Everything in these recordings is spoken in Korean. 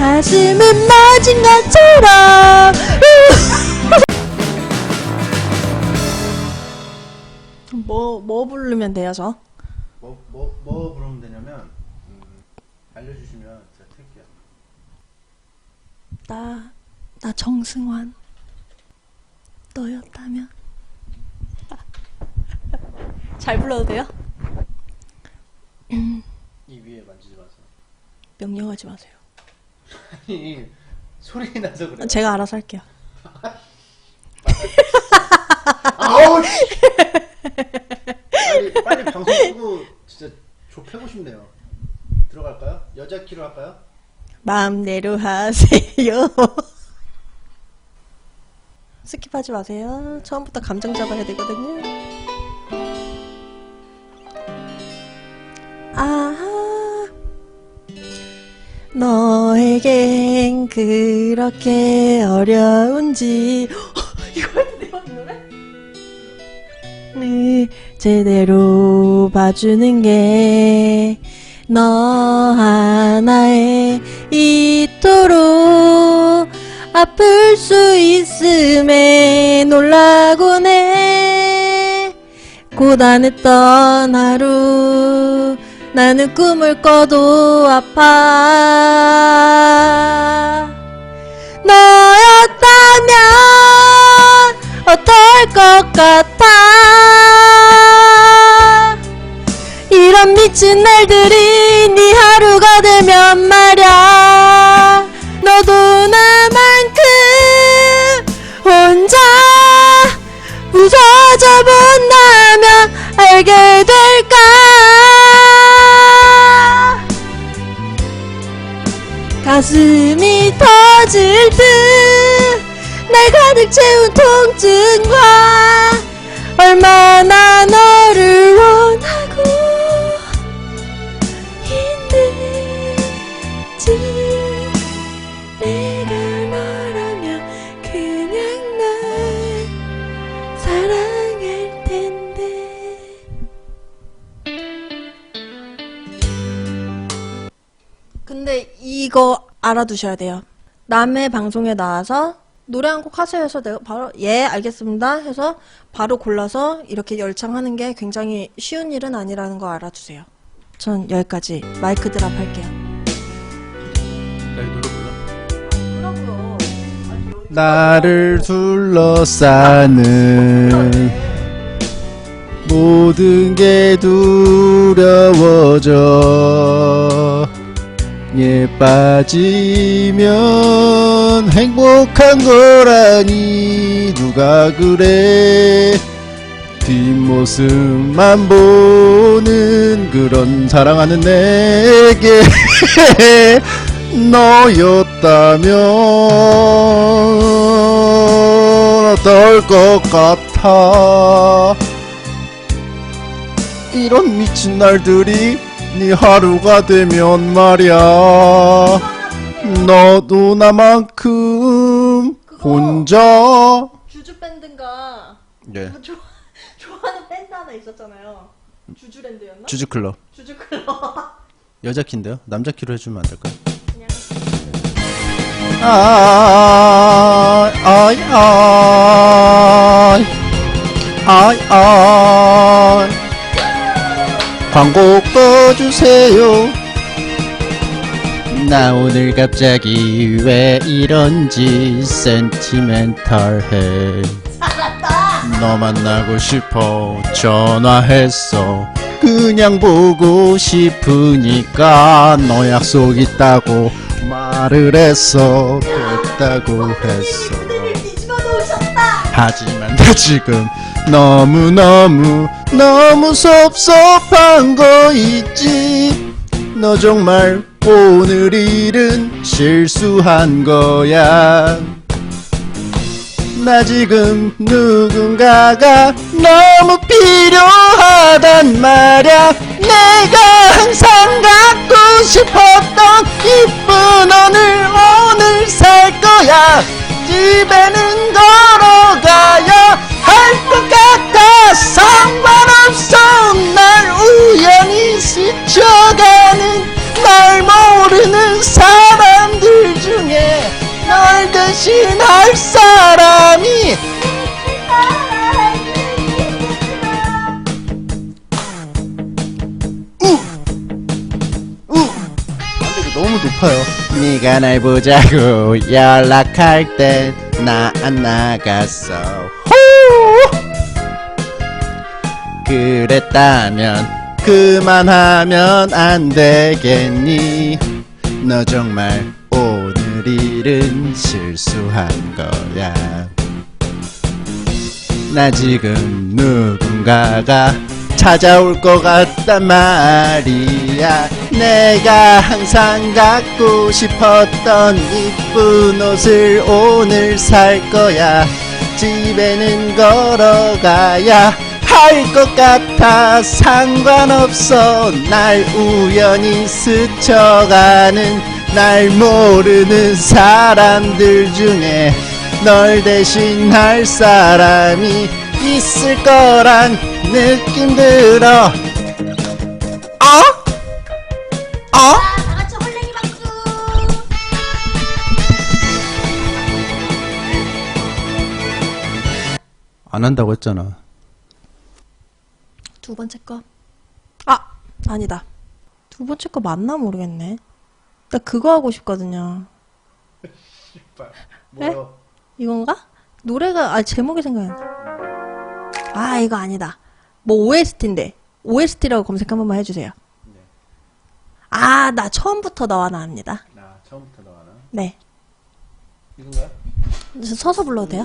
가슴은 멎은 것처럼 뭐, 뭐 부르면 돼요 저? 뭐, 뭐, 뭐 부르면 되냐면, 음, 알려주시면 제가 틀게요. 나, 나 정승환 너였다면 잘 불러도 돼요? 이 위에 만지지 마세요. 명령하지 마세요 아니, 소리 나서 그래요. 제가 알아서 할게요 아우! 씨! 빨리, 빨리 방송 끄고 진짜 좁혀고 싶네요. 들어갈까요? 여자 키로 할까요? 마음대로 하세요 스킵하지 마세요 처음부터 감정 잡아야 되거든요 너에겐 그렇게 어려운지. 이거 이 노래? 네, 제대로 봐주는 게 너 하나에 이토록 아플 수 있음에 놀라곤 해 고단했던 하루 나는 꿈을 꿔도 아파 너였다면 어떨 것 같아? 이런 미친 날들이 네 하루가 되면 말야 가슴이 터질 듯 날 가득 채운 통증과 얼마나 너를 원하 알아두셔야 돼요. 남의 방송에 나와서 노래 한 곡 하세요 해서 내가 바로 예 알겠습니다 해서 바로 골라서 이렇게 열창하는 게 굉장히 쉬운 일은 아니라는 거 알아두세요. 전 여기까지 마이크 드랍 할게요. 나를 둘러싸는 모든 게 두려워져 예 빠지면 행복한 거라니 누가 그래? 뒷모습만 보는 그런 사랑하는 내게 너였다면 어떨 것 같아? 이런 미친 날들이 네 하루가 되면 말야 너도 나만큼 혼자 주주 밴드인가 예 좋아, 좋아하는 밴드 하나 있었잖아요. 주주랜드였나? 주주클럽 주주 클럽. 여자 키인데요 남자 키로 해주면 안 될까요? 그냥 아이 아이 아이 아이 아이 광고 꺼주세요. 나 오늘 갑자기 왜 이런지 센티멘탈해 너 만나고 싶어 전화했어. 그냥 보고 싶으니까 너 약속 있다고 말을 했어. 됐다고 했어. 하지만 나 지금 너무너무 너무 섭섭한 거 있지. 너 정말 오늘 일은 실수한 거야. 나 지금 누군가가 너무 필요하단 말야. 내가 항상 갖고 싶었던 이쁜 오늘 오늘 살 거야. 집에는 걸 할 사람이 너무 높아요. 네가 날 보자고 연락할 때 나 안 나갔어. 호! 그랬다면 그만하면 안 되겠니? 너 정말 일은 실수한 거야. 나 지금 누군가가 찾아올 것 같단 말이야. 내가 항상 갖고 싶었던 이쁜 옷을 오늘 살 거야. 집에는 걸어가야 할것 같아. 상관없어. 날 우연히 스쳐가는 날 모르는 사람들 중에 널 대신할 사람이 있을 거란 느낌 들어 어? 어? 다 같이 헐랭이 박수. 안 한다고 했잖아 두 번째 거. 아, 아니다. 두 번째 거 맞나 모르겠네. 나 그거 하고 싶거든요. 씨발. 뭐요? 이건가? 노래가 아 제목이 생각이 안 나. 아 이거 아니다. 뭐 OST인데 OST라고 검색 한 번만 해주세요. 아나 처음부터 너와 나입니다. 나 처음부터 나가나? 네. 이건가요? 저 서서 불러도 돼요?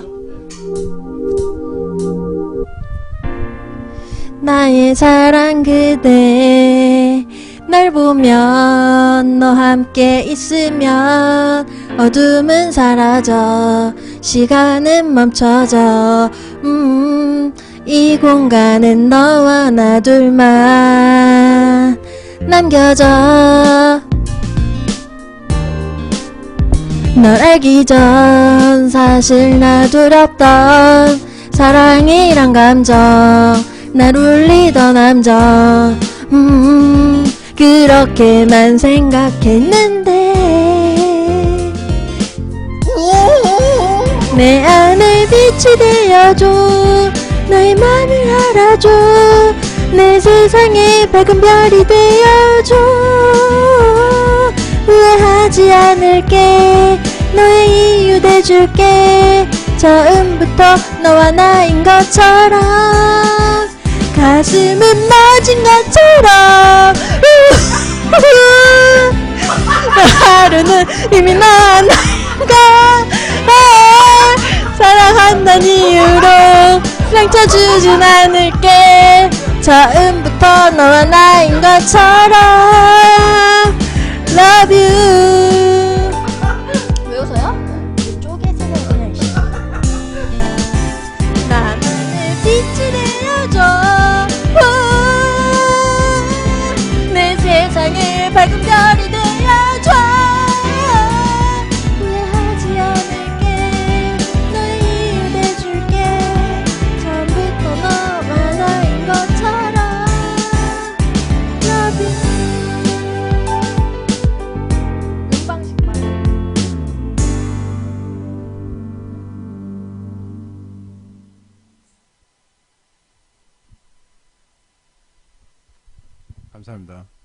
나의 사랑 그대. 날 보면 너 함께 있으면 어둠은 사라져 시간은 멈춰져. 음 이 공간은 너와 나 둘만 남겨져. 널 알기 전 사실 나 두렵던 사랑이란 감정 날 울리던 함정. 음 그렇게만 생각했는데. 내 안에 빛이 되어줘. 나의 맘을 알아줘. 내 세상에 밝은 별이 되어줘. 후회하지 않을게. 너의 이유 돼줄게. 처음부터 너와 나인 것처럼 가슴은 멎은 것처럼. 하루는 이미 너와 나가 사랑한다는 이유로 상처 주진 않을게. 처음부터 너와 나인 것처럼. Love you 감사합니다